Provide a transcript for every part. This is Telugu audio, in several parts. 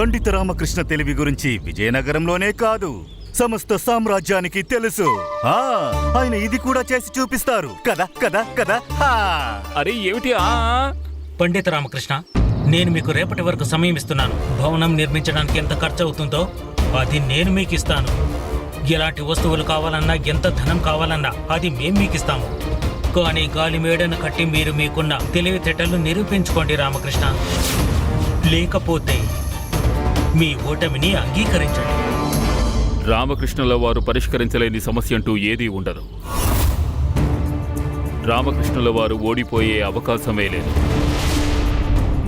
పండిత రామకృష్ణ తెలివి గురించి విజయనగరంలోనే కాదు సమస్త సామ్రాజ్యానికి తెలుసు. ఆ ఆయన ఇది కూడా చేసి చూపిస్తారు. కదా కదా కదా హా. అరే ఏమిటి ఆ? పండిత రామకృష్ణ నేను మీకు రేపటి వరకు సమయం ఇస్తున్నాను. భవనం నిర్మించడానికి ఎంత ఖర్చు అవుతుందో అది నేను మీకు ఇస్తాను. ఎలాంటి వస్తువులు కావాలన్నా ఎంత ధనం కావాలన్నా అది మేం మీకు ఇస్తాము. కానీ గాలి మేడను కట్టి మీరు మీకున్న తెలివితేటలు నిరూపించుకోండి రామకృష్ణ. లేకపోతే మీ ఓటమిని అంగీకరించండి. రామకృష్ణుల వారు పరిష్కరించలేని సమస్య అంటూ ఏదీ ఉండదు. రామకృష్ణుల వారు ఓడిపోయే అవకాశమే లేదు.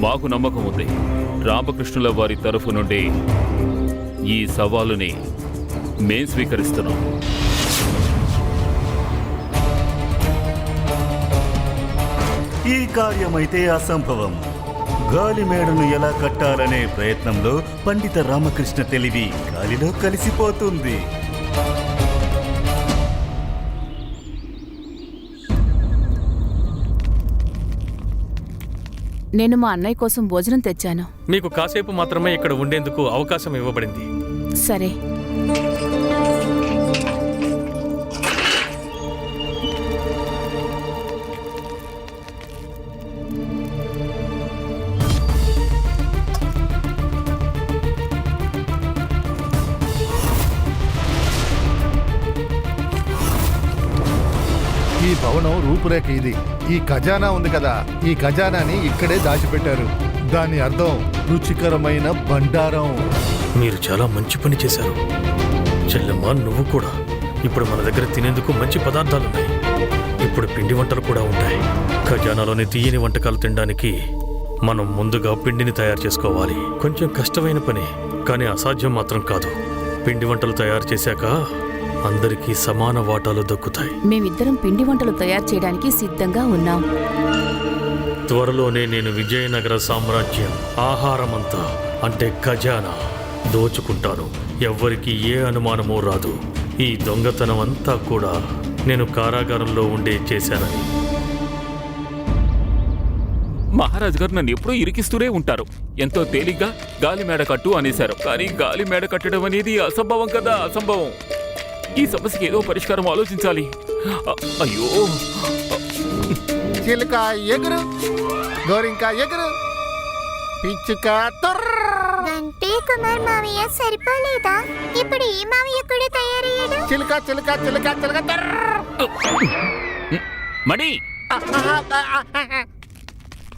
మాకు నమ్మకం ఉంది. రామకృష్ణుల వారి తరఫు నుండి ఈ సవాలుని మేం స్వీకరిస్తున్నాం. ఈ కార్యమైతే అసంభవం. గాలి మేడను ఎలా కట్టాలనే ప్రయత్నంలో పండిత రామకృష్ణ తెలివి గాలిలో కలిసిపోతుంది. నేను మా అన్నయ్య కోసం భోజనం తెచ్చాను. మీకు కాసేపు మాత్రమే ఇక్కడ ఉండేందుకు అవకాశం ఇవ్వబడింది. సరే. రూపురేఖ ఇది. ఈ ఖజానా ఉంది కదా ఈ ఖజానాని ఇక్కడే దాచిపెట్టారు. దాని అర్థం రుచికరమైన బండారం. మీరు చాలా మంచి పని చేశారు. చెల్లెమ్మ నువ్వు కూడా. ఇప్పుడు మన దగ్గర తినేందుకు మంచి పదార్థాలు ఉన్నాయి ఇప్పుడు పిండి వంటలు కూడా ఉంటాయి. ఖజానాలోని తీయని వంటకాలు తినడానికి మనం ముందుగా పిండిని తయారు చేసుకోవాలి. కొంచెం కష్టమైన పని కానీ అసాధ్యం మాత్రం కాదు. పిండి వంటలు తయారు చేశాక అందరికీ సమాన వాటాలు దక్కుతాయి. మేమిద్దరం పిండి వంటలు తయారు చేయడానికి సిద్ధంగా ఉన్నాం. త్వరలోనే నేను విజయనగర సామ్రాజ్యం ఆహారమంతా అంటే ఖజానా దోచుకుంటాను. ఎవ్వరికి ఏ అనుమానమూ రాదు. ఈ దొంగతనం అంతా కూడా నేను కారాగారంలో ఉండే చేశానని. మహారాజు గారు నన్ను ఎప్పుడూ ఇరికిస్తూనే ఉంటారు. ఎంతో తేలిగ్గా గాలి మేడ కట్టు అనేశారు. కానీ గాలి మేడ కట్టడం అనేది అసంభవం కదా అసంభవం. ఈ సమస్యకి ఏదో పరిష్కారం ఆలోచించాలి. అయ్యో. చిలుక ఎగురు గోరింక ఎగురు. పిచ్చుక. అంటే కుమార్ మావయ్య సరిపోలేదా? ఇప్పుడు ఈ మావయ్య కూడా తయారయ్యాడు? చిలుక చిలుక చిలుక చిలుక. మణి.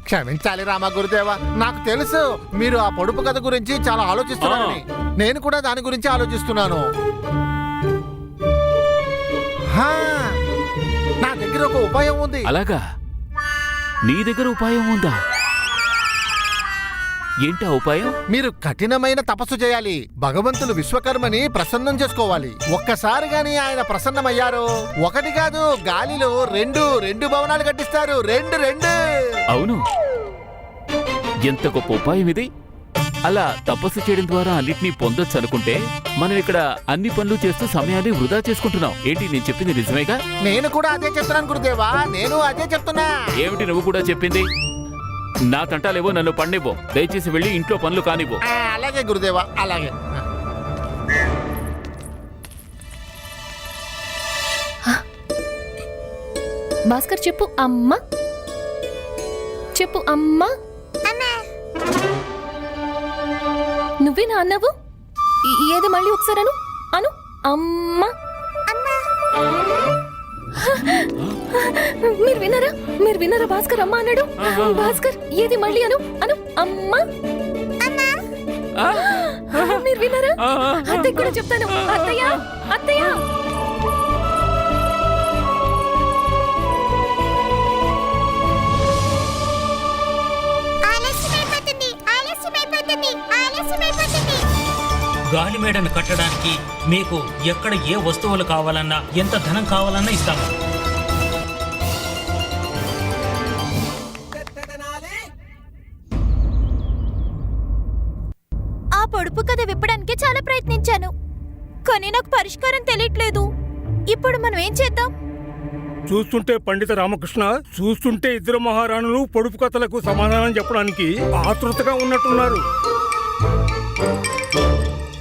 క్షమించాలి రామ గురుదేవ నాకు తెలుసు మీరు ఆ పొడుపు కథ గురించి చాలా ఆలోచిస్తున్నారని. నేను కూడా దాని గురించి ఆలోచిస్తున్నాను. నా దగ్గర ఒక ఉపాయం ఉంది. అలాగా? నీ దగ్గర ఉపాయం ఉందా? ఏంటా ఉపాయం? మీరు కఠినమైన తపస్సు చేయాలి. భగవంతులు విశ్వకర్మని ప్రసన్నం చేసుకోవాలి. ఒక్కసారి గాని ఆయన ప్రసన్నమయ్యారో ఒకటి కాదు గాలిలో రెండు రెండు భవనాలు కట్టిస్తారు. రెండు రెండు! అవును. ఎంత గొప్ప ఉపాయం ఇది. అలా తపస్సు చేయడం ద్వారా అన్నిటినీ పొందొచ్చు అనుకుంటే మనం ఇక్కడ అన్ని పనులు చేస్తూ సమయాన్ని వృధా చేసుకుంటున్నాం. ఏంటి నేను చెప్పింది నిజమేగా? నేను కూడా అదే చెప్తున్నాను గురుదేవా నేను అదే చెప్తున్నా. ఏమిటి నువ్వు కూడా చెప్పింది? నా తంటాలేవో నన్ను పండివ్వు. దయచేసి వెళ్ళి ఇంట్లో పనులు కానివ్వు. ఆ, అలాగే గురుదేవా అలాగే. భాస్కర్ చెప్పు అమ్మ. చెప్పు అమ్మా. నువ్వేనా అన్నావు? ఏది మళ్ళీ ఒకసారి అను? అను? అమ్మా. మీరు విన్నారా? మీరు విన్నారా భాస్కర్ అమ్మ అన్నాడు? భాస్కర్ ఏది మళ్ళీ అను? అను? అమ్మా. మీరు విన్నారా? అత్తయ్య కూడా చెప్తాను. అత్తయ్య అత్తయ్య. ఆలస్యమైపోతుంది గాలి మేడను కట్టడానికి మీకు ఎక్కడ ఏ వస్తువులు కావాలన్నా ఎంత ధనం కావాలన్నా ఇస్తాము. ఆ పొడుపు కథ విప్పడానికి చాలా ప్రయత్నించాను. కానీ నాకు పరిష్కారం తెలియట్లేదు. ఇప్పుడు మనం ఏం చేద్దాం? చూస్తుంటే పండిత రామకృష్ణ చూస్తుంటే ఇద్దరు మహారాణులు పొడుపు కథలకు సమాధానం చెప్పడానికి ఆతృతగా ఉన్నట్టున్నారు.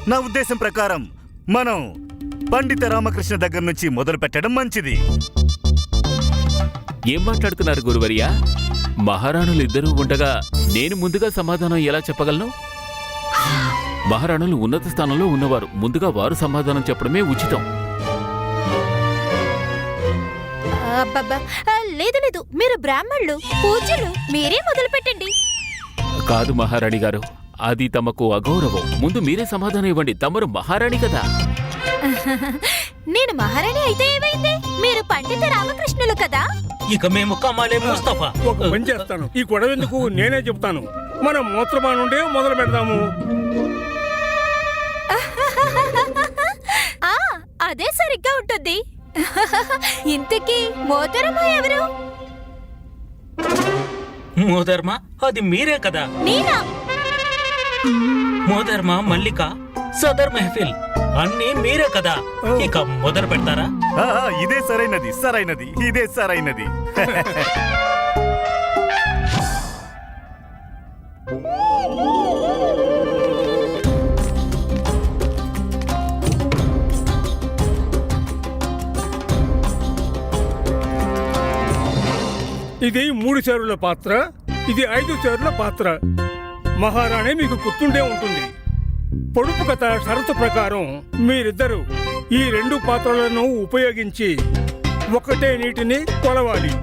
నా ఉద్దేశం ప్రకారం మనం పండిత రామకృష్ణ దగ్గర నుంచి మొదలు పెట్టడం మంచిది. ఏం మాట్లాడుతున్నారు గురువర్య? మహారాణులు ఇద్దరూ ఉండగా నేను ముందుగా సమాధానం ఎలా చెప్పగలను? మహారాణులు ఉన్నత స్థానంలో ఉన్నవారు ముందుగా వారు సమాధానం చెప్పడమే ఉచితం. అబ్బబ్బా ఆ, లేదు లేదు. మీరు బ్రాహ్మణులు పూజ్యులు మీరే మొదలు పెట్టండి కాదు మహారాణి గారు అది తమకు అగౌరవం. ముందు మీరే సమాధానం ఇవ్వండి. తమరు మహారాణి కదా. నేను మహారాణి అయితే ఏమైంది? మీరు పండిత రామకృష్ణులు కదా? ఇక మేము కమాలే ముస్తఫా. ఒక పని చేస్తాను. ఈ గొడవ ఎందుకు నేనే చెప్తాను. మనం మూత్రమా నుండే మొదలు పెడదాము. ఆ అదే సరిగ్గా ఉంటుంది. ఇంతకీ మోతరమ్మ ఎవరు? మోదర్మ అది మీరే కదా. నేనా? మోదర్మ మల్లిక సదర్ మెహఫిల్ అన్నీ మీరే కదా. ఇక మొదలు పెడతారా? ఆ, ఆ, ఇదే సరైనది సరైనది ఇదే సరైనది. ఇది మూడు చేరుల పాత్ర ఇది ఐదు చేరుల పాత్ర. మహారాణి మీకు గుర్తుండే ఉంటుంది. పొడుపు కథ షరతు ప్రకారం మీరిద్దరూ ఈ రెండు పాత్రలను ఉపయోగించి ఒకటే నీటిని కొలవాలి.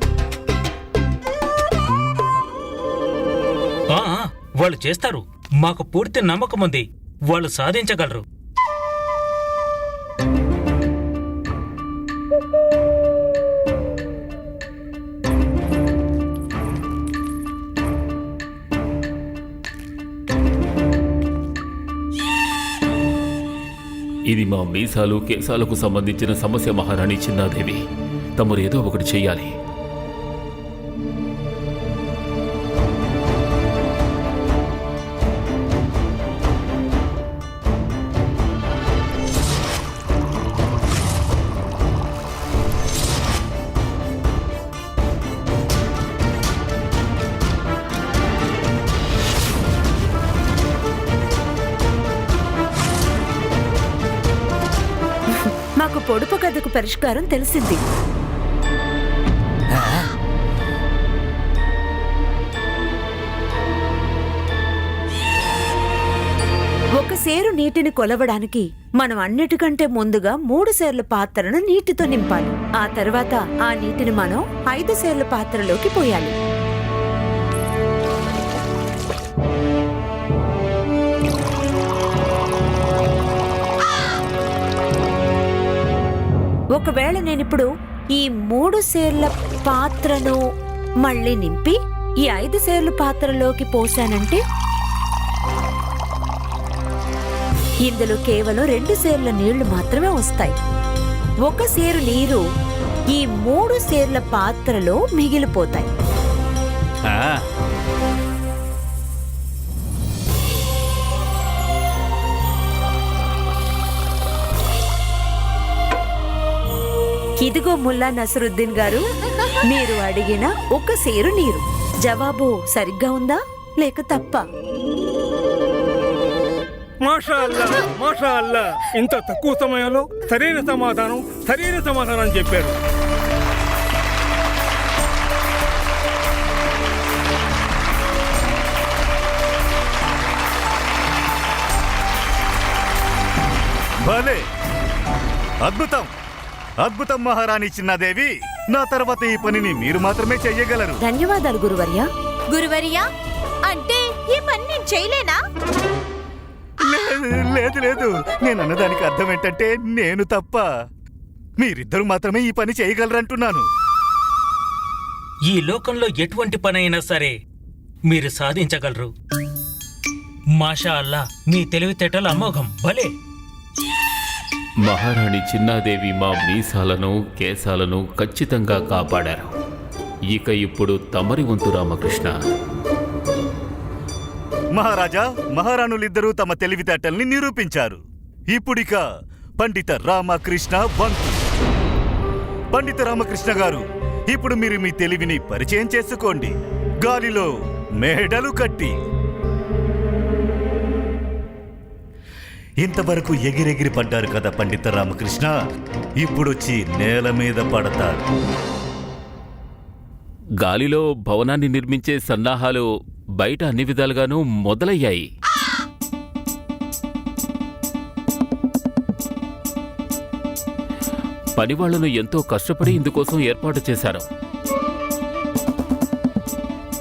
వాళ్ళు చేస్తారు. మాకు పూర్తి నమ్మకం ఉంది వాళ్ళు సాధించగలరు. ఇది మా మీసాలు కేసాలకు సంబంధించిన సమస్య మహారాణి చిన్నాదేవి. తమరు ఏదో ఒకటి చెయ్యాలి పొడుపు కథకు పరిష్కారం తెలిసింది. ఒక సేరు నీటిని కొలవడానికి మనం అన్నిటికంటే ముందుగా మూడు సేర్ల పాత్రను నీటితో నింపాలి. ఆ తర్వాత ఆ నీటిని మనం ఐదు సేర్ల పాత్రలోకి పోయాలి. ఒకవేళ నేనిప్పుడు ఈ మూడు సేర్ల పాత్రను మళ్ళీ నింపి ఈ ఐదు సేర్ల పాత్రలోకి పోశానంటే? ఇందులో కేవలం రెండు సేర్ల నీళ్ళు మాత్రమే వస్తాయి. ఒక సేరు నీరు ఈ మూడు సేర్ల పాత్రలో మిగిలిపోతాయి. ఇదిగో ముల్లా నసరుద్దీన్ గారు మీరు అడిగిన ఒక సేరు నీరు. జవాబు సరిగ్గా ఉందా? లేక తప్ప? మాషా అల్లా మాషా అల్లా ఇంత తక్కువ సమయంలో సరైన సమాధానం సరైన సమాధానం చెప్పారు. భలే! అద్భుతం! అద్భుతం మహారాణి చిన్నాదేవి. నా తర్వాత ఈ పనిని మీరు మాత్రమే చెయ్యగలరు. ధన్యవాదాలు గురువర్య. గురువర్యా అంటే ఈ పని నేను చేయలేనా? లేదు లేదు లేదు. నేను అన్నదానికి అర్థం ఏంటంటే నేను తప్ప మీరిద్దరు మాత్రమే ఈ పని చేయగలరంటున్నాను. ఈ లోకంలో ఎటువంటి పనైనా సరే మీరు సాధించగలరు. మాషా అల్లా మీ తెలివితేటలు అమోఘం భలే! మహారాణి చిన్నాదేవి మా మీసాలను కేశాలను ఖచ్చితంగా కాపాడారు. ఇక ఇప్పుడు తమరి వంతు రామకృష్ణ. మహారాజా మహారాణులిద్దరూ తమ తెలివితేటల్ని నిరూపించారు. ఇప్పుడిక పండిత రామకృష్ణ వంతు. పండిత రామకృష్ణ గారు ఇప్పుడు మీరు మీ తెలివిని పరిచయం చేసుకోండి. గాలిలో మేడలు కట్టి. ఇంతవరకు ఎగిరెగిరి పడ్డారు కదా పండిత రామకృష్ణ. ఇప్పుడొచ్చి నేల మీద పడతారు. గాలిలో భవనాన్ని నిర్మించే సన్నాహాలు బయట అన్ని విధాలుగానూ మొదలయ్యాయి. పనివాళ్ళను ఎంతో కష్టపడి ఇందుకోసం ఏర్పాటు చేశారు.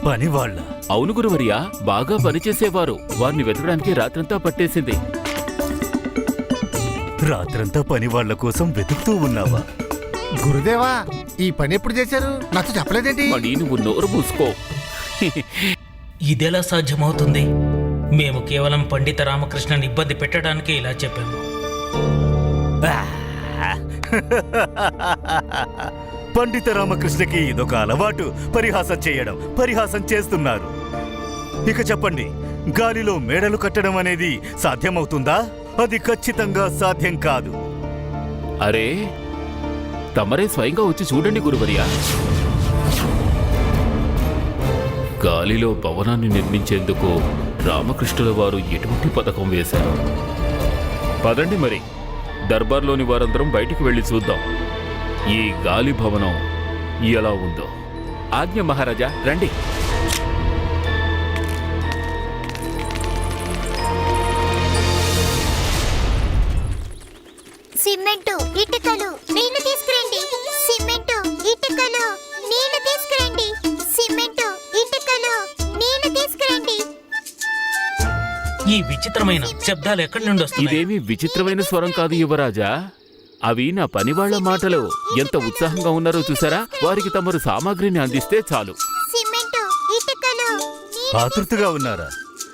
పని వాళ్ళ అవును గురువర్యా బాగా పనిచేసేవారు. వారిని వెతకడానికి రాత్రంతా పట్టేసింది. రాత్రంతా పని వాళ్ళ కోసం వెతుకుతూ ఉన్నావా? గురుదేవా ఈ పని ఎప్పుడు చేశారు? నాతో చెప్పలేదేంటి? మణి నువ్వు నోరు మూసుకో. ఇదెలా సాధ్యమవుతుంది? మేము కేవలం పండిత రామకృష్ణని ఇబ్బంది పెట్టడానికే ఇలా చెప్పాము. పండిత రామకృష్ణకి ఇదొక అలవాటు. పరిహాసం చేయడం పరిహాసం చేస్తున్నారు. ఇక చెప్పండి గాలిలో మేడలు కట్టడం అనేది సాధ్యమవుతుందా? అది ఖచ్చితంగా సాధ్యం కాదు. అరే తమరే స్వయంగా వచ్చి చూడండి గురువర్యా. గాలిలో భవనాన్ని నిర్మించేందుకు రామకృష్ణుల వారు ఎటువంటి పథకం వేశారు? పదండి మరి దర్బార్లోని వారందరం బయటికి వెళ్ళి చూద్దాం. ఈ గాలి భవనం ఎలా ఉందో. ఆజ్ఞ మహారాజా రండి. విచిత్రమైన శబ్దాలు ఎక్కడి నుండి వస్తున్నాయి? ఇదేమీ విచిత్రమైన స్వరం కాదు యువరాజా. అవి నా పనివాళ్ళ మాటలు. ఎంత ఉత్సాహంగా ఉన్నారో చూసారా? వారికి తమరు సామాగ్రిని అందిస్తే చాలు. సిమెంటు ఇటుకలు ఆతృతగా ఉన్నారా?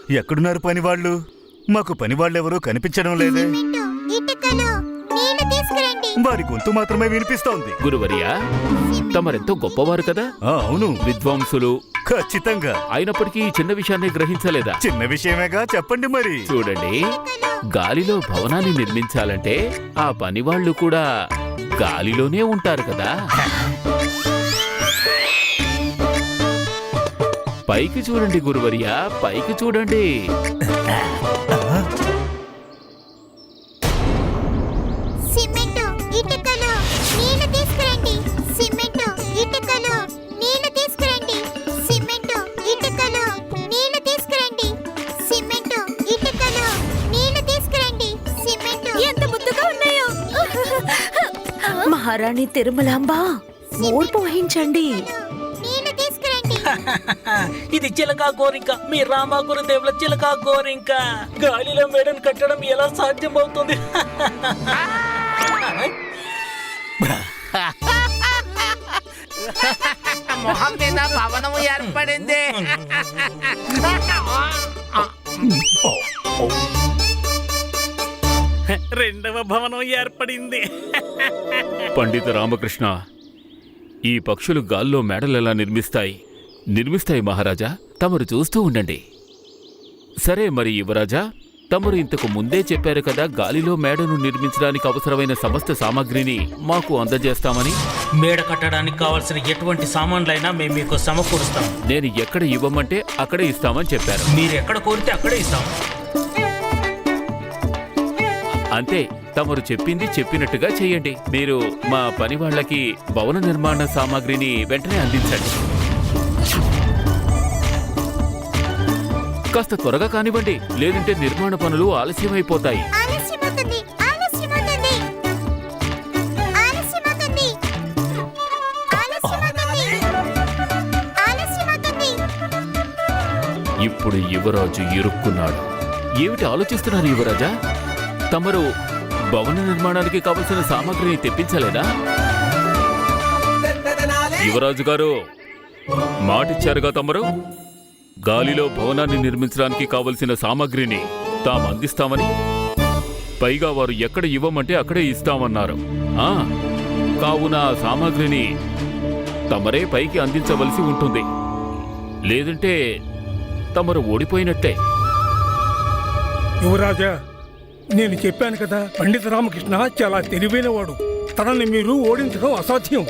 ఎక్కడున్నారు పని వాళ్ళు మాకు పని వాళ్ళెవరూ కనిపించడం లేదే. వారి గొంతు మాత్రమే వినిపిస్తోంది. గురువర్యా తమరెంతో గొప్పవారు కదా? ఆ, అవును. విద్వాంసులు ఖచ్చితంగా. అయినప్పటికీ ఈ చిన్న విషయాన్ని గ్రహించలేదా? చిన్న విషయమేగా చెప్పండి మరి. చూడండి గాలిలో భవనాన్ని నిర్మించాలంటే ఆ పనివాళ్ళు కూడా గాలిలోనే ఉంటారు కదా. పైకి చూడండి గురువర్యా పైకి చూడండి. మహారాణి తిరుమలాంబ ఓర్పు వహించండి. ఇది చిలకా గోరింక మీ రామ గురుదేవుల చిలకా గోరింక. గాలిలో మేడను కట్టడం ఎలా సాధ్యమవుతుంది? మొహం మీద భవనము ఏర్పడింది. రెండవ భవనం ఏర్పడింది. పండిత రామకృష్ణ ఈ పక్షులు గాల్లో మేడలెలా నిర్మిస్తాయి? నిర్మిస్తాయి మహారాజా తమరు చూస్తూ ఉండండి. సరే మరి యువరాజా తమరు ఇంతకు ముందే చెప్పారు కదా గాలిలో మేడను నిర్మించడానికి అవసరమైన సమస్త సామాగ్రిని మాకు అందజేస్తామని? మేడ కట్టడానికి కావాల్సిన ఎటువంటి సామాన్లైనా మేము మీకు సమకూరుస్తాం. నేను ఎక్కడ ఇవ్వమంటే అక్కడే ఇస్తామని చెప్పారు. మీరు ఎక్కడ కోరితే అక్కడే ఇస్తాం. అంతే తమరు చెప్పింది చెప్పినట్టుగా చేయండి. మీరు మా పని వాళ్ళకి భవన నిర్మాణ సామాగ్రిని వెంటనే అందించండి. కాస్త త్వరగా కానివ్వండి లేదంటే నిర్మాణ పనులు ఆలస్యమైపోతాయి. ఇప్పుడు యువరాజు ఇరుక్కున్నాడు. ఏమిటి ఆలోచిస్తున్నారు యువరాజా? తమరు భవన నిర్మాణానికి కావలసిన సామాగ్రిని తెప్పించలేదా? యువరాజు గారు మాటిచ్చారుగా తమరు? గాలిలో భవనాన్ని నిర్మించడానికి కావలసిన సామాగ్రిని తాము అందిస్తామని. పైగా వారు ఎక్కడ ఇవ్వమంటే అక్కడే ఇస్తామన్నారు. కావున ఆ సామాగ్రిని తమరే పైకి అందించవలసి ఉంటుంది. లేదంటే తమరు ఓడిపోయినట్టే. యువరాజా నేను చెప్పాను కదా పండిత రామకృష్ణ చాలా తెలివైనవాడు. తనని మీరు ఓడించడం అసాధ్యం.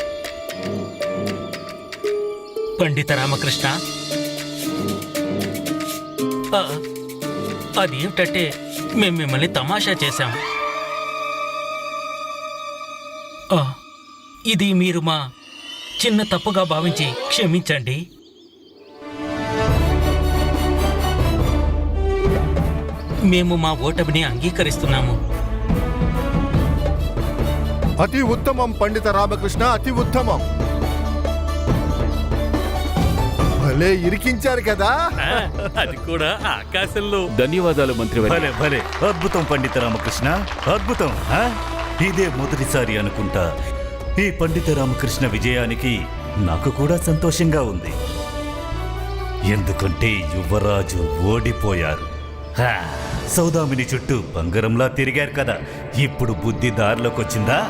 పండిత రామకృష్ణ? అది అదేమిటంటే మేము మిమ్మల్ని తమాషా చేశాం. ఇది మీరు మా చిన్న తప్పుగా భావించి క్షమించండి. మేము మా ఓటమిని అంగీకరిస్తున్నాము. అతి ఉత్తమం పండిత రామకృష్ణ అతి ఉత్తమం. భలే ఇరికించారు కదా. అది కూడా ఆకాశంలో. ధన్యవాదాలు మంత్రివర్య భలే భలే. అద్భుతం పండిత రామకృష్ణ అద్భుతం ఆ? ఇదే మొదటిసారి అనుకుంటా. ఈ పండిత రామకృష్ణ విజయానికి నాకు కూడా సంతోషంగా ఉంది. ఎందుకంటే యువరాజు ఓడిపోయారు. హా, సౌదామిని చుట్టూ బంగారంలా తిరిగారు కదా. ఇప్పుడు బుద్ధి దారిలోకి వచ్చిందా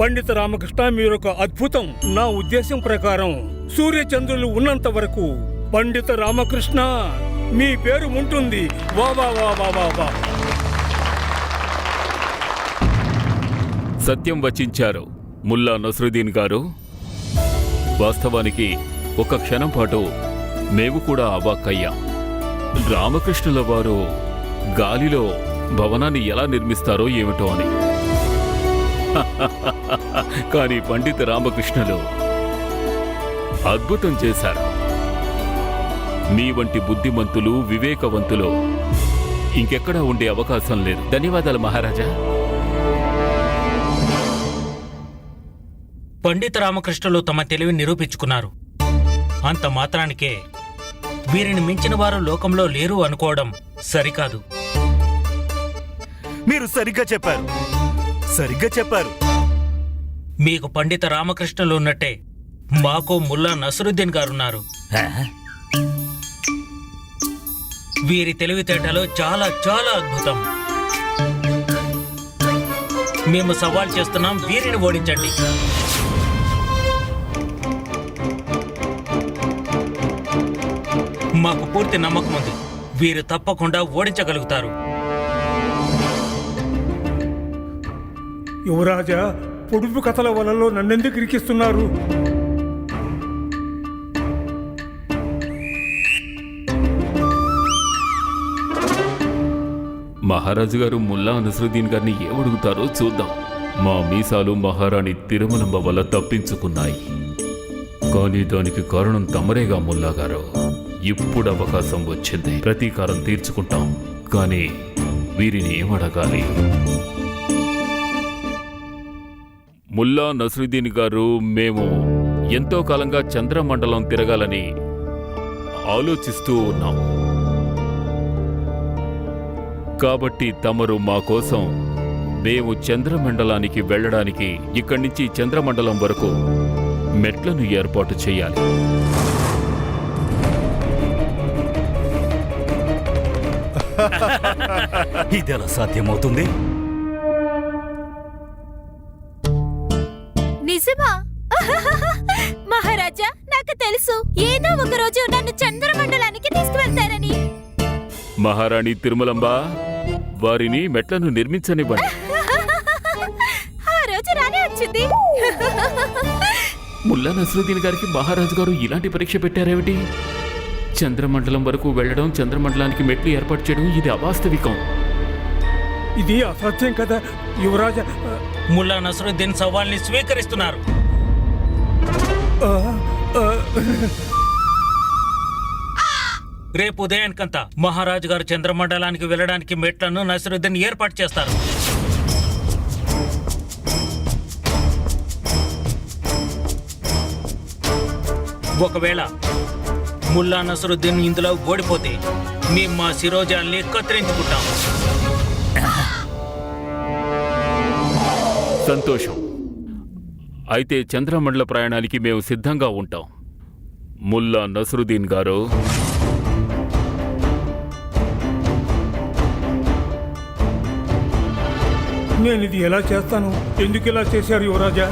పండిత రామకృష్ణ మీరొక అద్భుతం. నా ఉద్దేశం ప్రకారం సూర్యచంద్రులు ఉన్నంత వరకు పండిత రామకృష్ణ మీ పేరు ఉంటుంది. వా వా వా వా వా వా. సత్యం వచించారు ముల్లా నసరుద్దీన్ గారు. వాస్తవానికి ఒక క్షణం పాటు మేము కూడా అవాక్కయ్యాం. రామకృష్ణుల వారు గాలిలో భవనాన్ని ఎలా నిర్మిస్తారో ఏమిటో అని. కానీ పండిత రామకృష్ణులు అద్భుతం చేశారు. మీ వంటి బుద్ధిమంతులు వివేకవంతులు ఇంకెక్కడా ఉండే అవకాశం లేదు. ధన్యవాదాలు మహారాజా. పండిత రామకృష్ణులు తమ తెలివిని నిరూపించుకున్నారు. అంత మాత్రానికే వీరిని మించిన వారు లోకంలో లేరు అనుకోవడం సరికాదు. మీరు సరిగ్గా చెప్పారు. సరిగ్గా చెప్పారు. మీకు పండిత రామకృష్ణులు ఉన్నట్టే మాకు ముల్లా నసరుద్దీన్ గారున్నారు? వీరి తెలివితేటలు చాలా చాలా అద్భుతం. మేము సవాల్ చేస్తున్నాం వీరిని ఓడించండి. మాకు పూర్తి నమ్మకం ఉంది. వీరు తప్పకుండా ఓడించగలుగుతారు. యువరాజా పొడుపు కథల వలలో నన్నెందుకు ఇరికిస్తున్నారు? మహారాజు గారు ముల్లా నసరుద్దీన్ గారిని ఏమడుగుతారో చూద్దాం. మా మీసాలు మహారాణి తిరుమలంబ వల్ల తప్పించుకున్నాయి. కానీ దానికి కారణం తమరేగా ముల్లా గారు? ఇప్పుడు అవకాశం వచ్చింది. ప్రతీకారం తీర్చుకుంటాం. కానీ వీరిని ఏమడగాలి ముల్లా నసరుద్దీన్ గారు మేము ఎంతో కాలంగా చంద్రమండలం తిరగాలని ఆలోచిస్తూ ఉన్నాం. కాబట్టి తమరు మా కోసం మేము చంద్రమండలానికి వెళ్ళడానికి ఇక్కడి నుంచి చంద్రమండలం వరకు మెట్లను ఏర్పాటు చేయాలి. ఇది ఎలా సాధ్యమవుతుంది? నిజమా? మహారాజా నాకు తెలుసు. ఏదో ఒక రోజు నన్ను చంద్రమండలానికి తీసుకువెళ్తారని. మహారాణి తిరుమలంబ వారిని మెట్లను నిర్మించనివ్వండి. ఆ రోజు రానే వచ్చింది. ముల్లా నసరుద్దీన్ గారికి మహారాజు గారు ఇలాంటి పరీక్ష పెట్టారేమిటి? చంద్రమండలం వరకు వెళ్ళడం చంద్రమండలానికి మెట్లు ఏర్పాటు చేయడం ఇది అవాస్తవికం. ఇది అసాధ్యం కదా యువరాజా. ముల్లా నసరుద్దీన్ సవాల్ని స్వీకరిస్తున్నారు. రేపు ఉదయానికంతా మహారాజు గారు చంద్రమండలానికి వెళ్ళడానికి మెట్లను నసరుద్దీన్ ఏర్పాటు చేస్తారు. ఒకవేళ ముల్లా నసరుద్దీన్ ఇందులో ఓడిపోతే మేము మా శిరోజాల్ని కత్తిరించుకుంటాం. సంతోషం. అయితే చంద్రమండల ప్రయాణానికి మేము సిద్ధంగా ఉంటాం. ముల్లా నసరుద్దీన్ గారు. నేను ఇది ఎలా చేస్తాను? ఎందుకు ఇలా చేశారు యువరాజా?